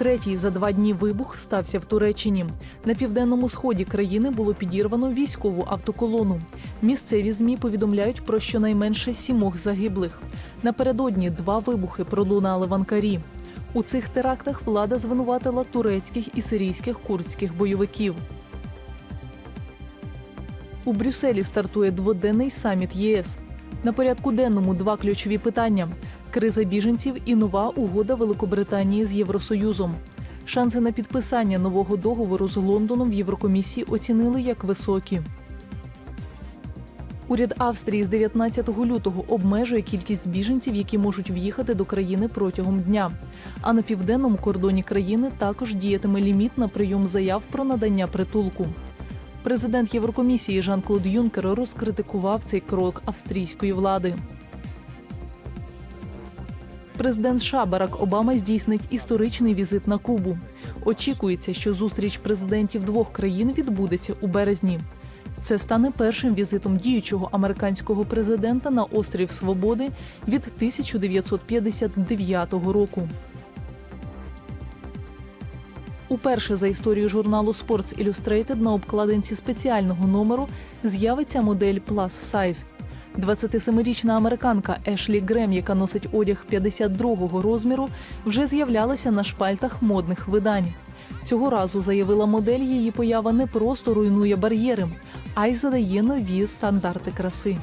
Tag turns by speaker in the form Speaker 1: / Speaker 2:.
Speaker 1: Третій за два дні вибух стався в Туреччині. На південному сході країни було підірвано військову автоколону. Місцеві змі повідомляють про щонайменше сімох загиблих. Напередодні два вибухи пролунали в Анкарі. У цих терактах влада звинуватила турецьких і сирійських курдських бойовиків. У Брюсселі стартує дводенний саміт ЄС. На порядку денному два ключові питання: криза біженців і нова угода Великобританії з Євросоюзом. Шанси на підписання нового договору з Лондоном в Єврокомісії оцінили як високі. Уряд Австрії з 19 лютого обмежує кількість біженців, які можуть в'їхати до країни протягом дня. А на південному кордоні країни також діятиме ліміт на прийом заяв про надання притулку. Президент Єврокомісії Жан-Клод Юнкер розкритикував цей крок австрійської влади. Президент США Барак Обама здійснить історичний візит на Кубу. Очікується, що зустріч президентів двох країн відбудеться у березні. Це стане першим візитом діючого американського президента на острів Свободи від 1959 року. Уперше за історію журналу Sports Illustrated на обкладинці спеціального номеру з'явиться модель Plus Size. 27-річна американка Ешлі Грем, яка носить одяг 52-го розміру, вже з'являлася на шпальтах модних видань. Цього разу заявила модель, її поява не просто руйнує бар'єри, а й задає нові стандарти краси.